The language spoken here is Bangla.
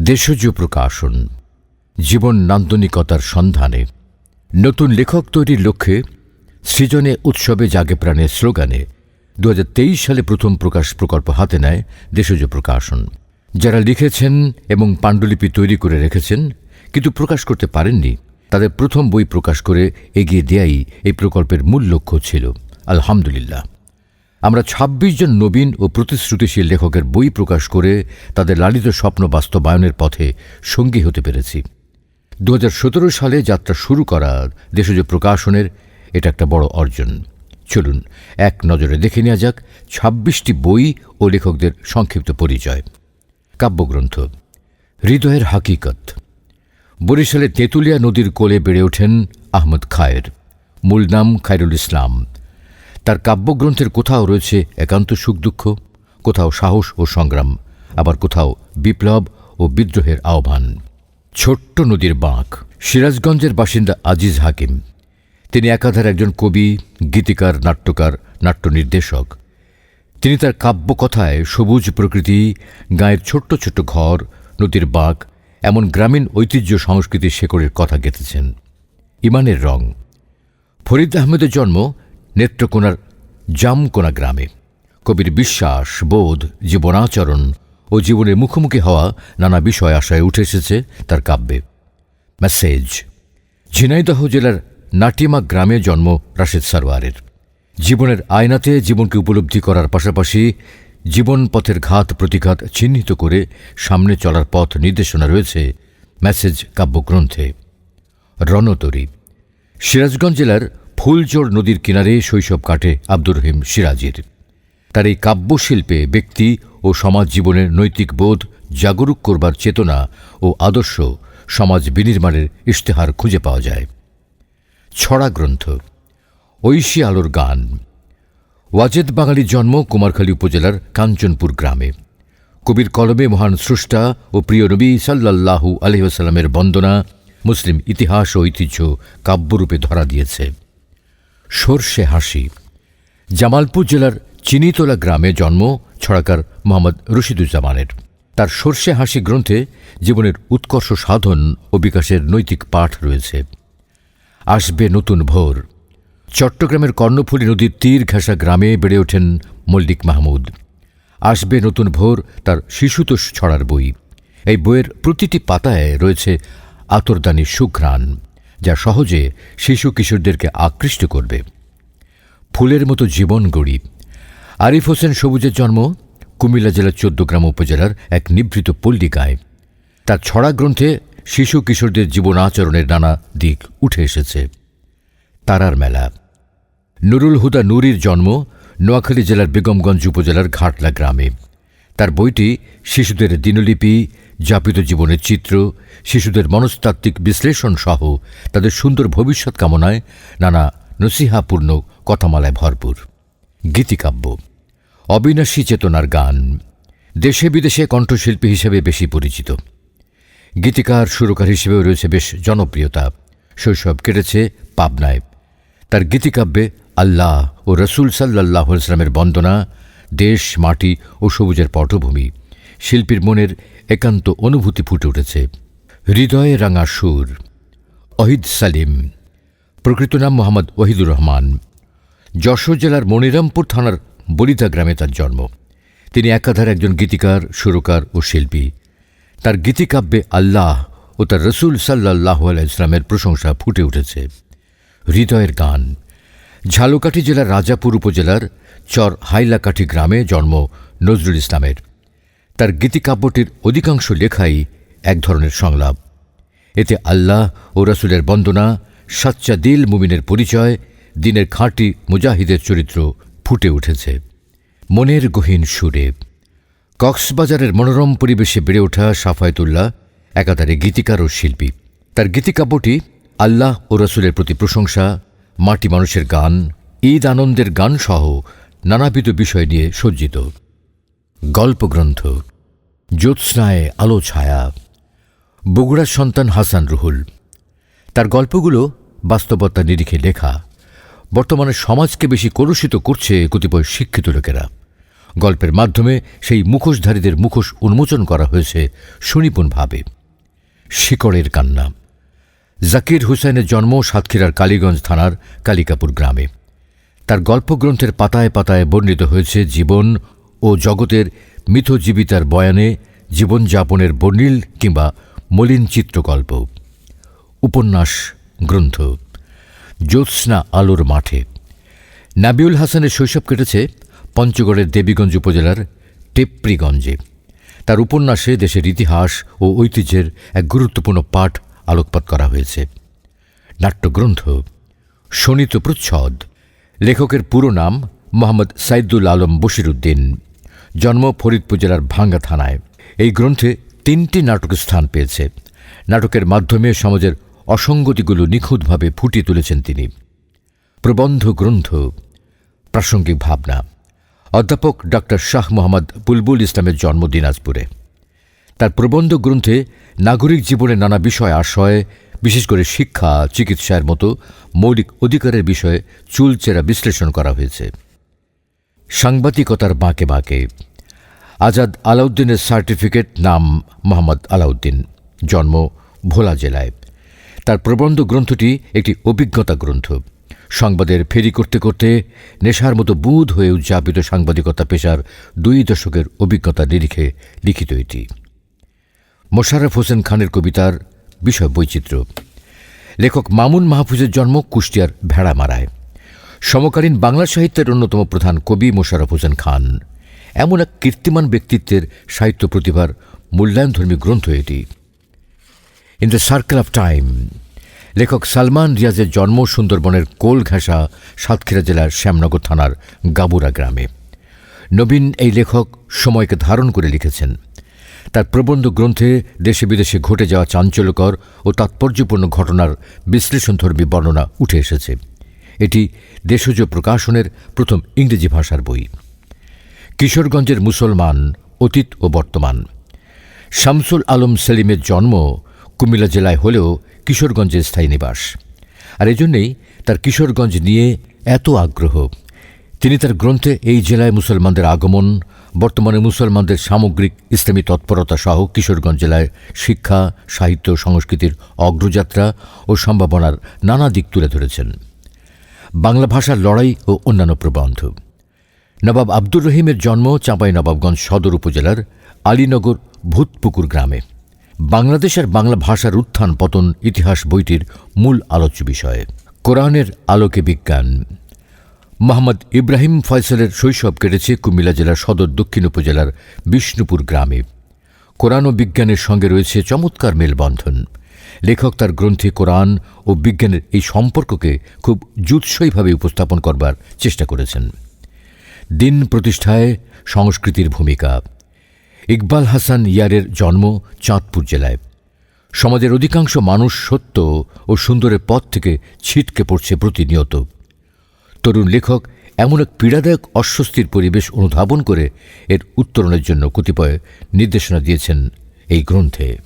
দেশজ প্রকাশন, জীবন নান্দনিকতার সন্ধানে, নতুন লেখক তৈরির লক্ষ্যে, সৃজনে উৎসবে জাগে প্রাণের স্লোগানে দু সালে প্রথম প্রকাশ প্রকল্প হাতে নেয় দেশজ প্রকাশন। যারা লিখেছেন এবং পাণ্ডুলিপি তৈরি করে রেখেছেন, কিন্তু প্রকাশ করতে পারেননি, তাদের প্রথম বই প্রকাশ করে এগিয়ে দেয়াই এই প্রকল্পের মূল লক্ষ্য ছিল। আলহামদুলিল্লাহ। আমরা ২৬ জন নবীন ও প্রতিশ্রুতিশীল লেখকের বই প্রকাশ করে তাদের লালিত স্বপ্ন বাস্তবায়নের পথে সঙ্গী হতে পেরেছি। দু হাজার সতেরো সালে যাত্রা শুরু করা দেশজ প্রকাশনের এটা একটা বড় অর্জন। চলুন, এক নজরে দেখে নেওয়া যাক ২৬টি বই ও লেখকদের সংক্ষিপ্ত পরিচয়। কাব্যগ্রন্থ, হৃদয়ের হাকিকত। বরিশালে তেঁতুলিয়া নদীর কোলে বেড়ে ওঠেন আহমদ খায়ের। মূল নাম খায়রুল ইসলাম। তার কাব্যগ্রন্থের কোথাও রয়েছে একান্ত সুখ দুঃখ, কোথাও সাহস ও সংগ্রাম, আবার কোথাও বিপ্লব ও বিদ্রোহের আহ্বান। ছোট্ট নদীর বাঁক, সিরাজগঞ্জের বাসিন্দা আজিজ হাকিম। তিনি একাধার একজন কবি, গীতিকার, নাট্যকার নাট্য নির্দেশক তিনি তার কাব্যকথায় সবুজ প্রকৃতি, গায়ের ছোট্ট ছোট্ট ঘর, নদীর বাঁক, এমন গ্রামীণ ঐতিহ্য সংস্কৃতির শেকড়ের কথা গেঁথেছেন। ইমানের রং। ফরিদ আহমেদের জন্ম নেত্রকোনার জামকোনা গ্রামে। কবির বিশ্বাস, বোধ, জীবনাচরণ ও জীবনের মুখোমুখি হওয়া নানা বিষয় আশায় উঠে এসেছে তার কাব্যে। মেসেজ, ঝিনাইদহ জেলার নাটিমা গ্রামে জন্ম রাশেদ সারোয়ারের। জীবনের আয়নাতে জীবনকে উপলব্ধি করার পাশাপাশি জীবন পথের ঘাত প্রতিঘাত চিহ্নিত করে সামনে চলার পথ নির্দেশনা রয়েছে মেসেজ কাব্যগ্রন্থে। রণতরী, সিরাজগঞ্জ জেলার ফুলজোড় নদীর কিনারে শৈশব কাটে আব্দুর রহিম সিরাজির। তার এই কাব্যশিল্পে ব্যক্তি ও সমাজ জীবনের নৈতিক বোধ জাগরুক করবার চেতনা ও আদর্শ সমাজ বিনির্মাণের ইশতেহার খুঁজে পাওয়া যায়। ছড়া গ্রন্থ, ঐশী আলোর গান, ওয়াজেদ বাঙালির জন্ম কুমারখালী উপজেলার কাঞ্চনপুর গ্রামে। কবির কলমে মহান স্রষ্টা ও প্রিয় নবী সাল্লাল্লাহু আলহিহাস্লামের বন্দনা মুসলিম ইতিহাস ও ঐতিহ্য কাব্যরূপে ধরা দিয়েছে। সর্ষে হাসি। জামালপুর জেলার চিনিতলা গ্রামে জন্ম ছড়াকার মোহাম্মদ রশিদুজ্জামানের। তার সর্ষে হাসি গ্রন্থে জীবনের উৎকর্ষ সাধন ও বিকাশের নৈতিক পাঠ রয়েছে। আসবে নতুন ভোর। চট্টগ্রামের কর্ণফুলী নদীর তীর ঘেঁষা গ্রামে বেড়ে ওঠেন মল্লিক মাহমুদ। আসবে নতুন ভোর তার শিশুতোষ ছড়ার বই। এই বইয়ের প্রতিটি পাতায় রয়েছে আতরদানি সুঘ্রাণ। যা সহজে শিশু কিশোরদেরকে আকৃষ্ট করবে। ফুলের মতো জীবন গড়ি। আরিফ হোসেন সবুজের জন্ম কুমিল্লা জেলার চোদ্দগ্রাম উপজেলার এক নিভৃত পল্লিকায়। তার ছড়া গ্রন্থে শিশু কিশোরদের জীবন আচরণের নানা দিক উঠে এসেছে। তারার মেলা। নুরুল হুদা নুরির জন্ম নোয়াখালী জেলার বেগমগঞ্জ উপজেলার ঘাটলা গ্রামে। তার বইটি শিশুদের দিনলিপি যাপিত জীবনের চিত্র, শিশুদের মনস্তাত্ত্বিক বিশ্লেষণ সহ তাদের সুন্দর ভবিষ্যৎ কামনায় নানা নসিহাপূর্ণ কথামালায় ভরপুর। গীতিকাব্য, অবিনাশী চেতনার গান দেশে বিদেশে কণ্ঠশিল্পী হিসেবে বেশি পরিচিত। গীতিকার, সুরকার হিসেবেও রয়েছে বেশ জনপ্রিয়তা। শৈশব কেটেছে পাবনায়। তার গীতিকাব্যে আল্লাহ ও রসুল সাল্লাহ ইসলামের বন্দনা, দেশ, মাটি ও সবুজের পটভূমি, শিল্পীর মনের একান্ত অনুভূতি ফুটে উঠেছে। হৃদয়ে রাঙা সুর। অহিদ সালিম। প্রকৃত নাম মোহাম্মদ ওহিদুর রহমান। যশোর জেলার মনিরামপুর থানার বলিতা গ্রামে তার জন্ম। তিনি একাধারে একজন গীতিকার, সুরকার ও শিল্পী। তার গীতিকাব্যে আল্লাহ ও তার রসুল সাল্লাহ ইসলামের প্রশংসা ফুটে উঠেছে। হৃদয়ের গান। ঝালকাঠি জেলার রাজাপুর উপজেলার চর হাইলাকাঠি গ্রামে জন্ম নজরুল ইসলামের। তার গীতিকাব্যটির অধিকাংশ লেখাই এক ধরনের সংলাপ। এতে আল্লাহ ও রাসুলের বন্দনা, সাচ্চা দিল মুমিনের পরিচয়, দিনের খাঁটি মুজাহিদের চরিত্র ফুটে উঠেছে। মনের গহীন সুরে। কক্সবাজারের মনোরম পরিবেশে বেড়ে ওঠা সাফায়তুল্লাহ একাধারে গীতিকার ও শিল্পী। তার গীতিকাব্যটি আল্লাহ ও রসুলের প্রতি প্রশংসা, মাটি মানুষের গান, ঈদ আনন্দের গান সহ নানাবিধ বিষয় নিয়ে সজ্জিত। গল্পগ্রন্থ জ্যোৎস্নায় আলো ছায়া। বগুড়ার সন্তান হাসান রুহুল। তার গল্পগুলো বাস্তবতা নিরিখে লেখা। বর্তমানে সমাজকে বেশি কলুষিত করছে কতিপয় শিক্ষিত লোকেরা। গল্পের মাধ্যমে সেই মুখোশধারীদের মুখোশ উন্মোচন করা হয়েছে সুনিপুণভাবে। শিকড়ের কান্না। জাকির হুসেনের জন্ম সাতক্ষীরার কালীগঞ্জ থানার কালিকাপুর গ্রামে। তার গল্পগ্রন্থের পাতায় পাতায় বর্ণিত হয়েছে জীবন ও জগতের মিথজীবিতার বয়ানে জীবনযাপনের বর্ণিল কিংবা মলিন চিত্রকল্প। উপন্যাস, গ্রন্থ। জ্যোৎস্না আলোর মাঠে। নাবিউল হাসানের শৈশব কেটেছে পঞ্চগড়ের দেবীগঞ্জ উপজেলার টেপ্রিগঞ্জে। তার উপন্যাসে দেশের ইতিহাস ও ঐতিহ্যের এক গুরুত্বপূর্ণ পাঠ আলোকপাত করা হয়েছে। নাট্যগ্রন্থ শোণিত প্রচ্ছদ লেখকের পুরো নাম মোহাম্মদ সাইদুল আলম বশিরুদ্দিন। জন্ম ফরিদপুর জেলার ভাঙ্গা থানায়। এই গ্রন্থে তিনটি নাটক স্থান পেয়েছে। নাটকের মাধ্যমে সমাজের অসঙ্গতিগুলো নিখুঁতভাবে ফুটিয়ে তুলেছেন তিনি। প্রবন্ধ গ্রন্থ, প্রাসঙ্গিক ভাবনা। অধ্যাপক ডক্টর শাহ মোহাম্মদ বুলবুল ইসলামের জন্ম দিনাজপুরে। তার প্রবন্ধ গ্রন্থে নাগরিক জীবনের নানা বিষয় আশয়, বিশেষ করে শিক্ষা, চিকিৎসার মতো মৌলিক অধিকারের বিষয়ে চুলচেরা বিশ্লেষণ করা হয়েছে। সাংবাদিকতার বাঁকে বাঁকে আজাদ আলাউদ্দিনের সার্টিফিকেট নাম মোহাম্মদ আলাউদ্দিন, জন্ম ভোলা জেলায়। তার প্রবন্ধ গ্রন্থটি একটি অভিজ্ঞতা গ্রন্থ। সংবাদের ফেরি করতে করতে নেশার মতো বুধ হয়ে উদযাপিত সাংবাদিকতা পেশার দুই দশকের অভিজ্ঞতা নিরিখে লিখিত এটি। মোশাররফ হোসেন খানের কবিতার বিষয় বৈচিত্র্য লেখক মামুন মাহফুজের জন্ম কুষ্টিয়ার ভেড়ামারায়। সমকালীন বাংলা সাহিত্যের অন্যতম প্রধান কবি মোশাররফ হোসেন খান। এমন এক কীর্তিমান ব্যক্তিত্বের সাহিত্য প্রতিভার মূল্যায়নধর্মী গ্রন্থ এটি। In the circle of time লেখক সালমান রিয়াজের জন্ম সুন্দরবনের কোল সাতক্ষীরা জেলার শ্যামনগর থানার গাবুরা গ্রামে। নবীন এই লেখক সময়কে ধারণ করে লিখেছেন। তার প্রবন্ধ গ্রন্থে দেশে বিদেশে ঘটে যাওয়া চাঞ্চল্যকর ও তাৎপর্যপূর্ণ ঘটনার বিশ্লেষণধর্মী বর্ণনা উঠে এসেছে। এটি দেশজ প্রকাশনের প্রথম ইংরেজি ভাষার বই। কিশোরগঞ্জের মুসলমান, অতীত ও বর্তমান। শামসুল আলম সেলিমের জন্ম কুমিল্লা জেলায় হলেও কিশোরগঞ্জের স্থায়ী নিবাস। আর এজন্যেই তার কিশোরগঞ্জ নিয়ে এত আগ্রহ। তিনি তার গ্রন্থে এই জেলায় মুসলমানদের আগমন, বর্তমানে মুসলমানদের সামগ্রিক ইসলামী তৎপরতা সহ কিশোরগঞ্জ জেলায় শিক্ষা, সাহিত্য, সংস্কৃতির অগ্রযাত্রা ও সম্ভাবনার নানা দিক তুলে ধরেছেন। বাংলা ভাষার লড়াই ও অন্যান্য প্রবন্ধ। নবাব আব্দুর রহিমের জন্ম চাঁপাই নবাবগঞ্জ সদর উপজেলার আলীনগর ভূতপুকুর গ্রামে। বাংলাদেশ আর বাংলা ভাষার উত্থান পতন ইতিহাস বইটির মূল আলোচ্য বিষয়। কোরআনের আলোকে বিজ্ঞান। মোহাম্মদ ইব্রাহিম ফয়সালের শৈশব কেটেছে কুমিল্লা জেলার সদর দক্ষিণ উপজেলার বিষ্ণুপুর গ্রামে। কোরআন ও বিজ্ঞানের সঙ্গে রয়েছে চমৎকার মেলবন্ধন। লেখক তার গ্রন্থে কোরআন ও বিজ্ঞানের এই সম্পর্ককে খুব জুৎসইভাবে উপস্থাপন করবার চেষ্টা করেছেন। দিন প্রতিষ্ঠায় সংস্কৃতির ভূমিকা। ইকবাল হাসান ইয়ারের জন্ম চাঁদপুর জেলায়। সমাজের অধিকাংশ মানুষ সত্য ও সুন্দরের পথ থেকে ছিটকে পড়ছে প্রতিনিয়ত। তরুণ লেখক এমন এক পীড়াদায়ক অস্বস্তির পরিবেশ অনুধাবন করে এর উত্তরণের জন্য কতিপয় নির্দেশনা দিয়েছেন এই গ্রন্থে।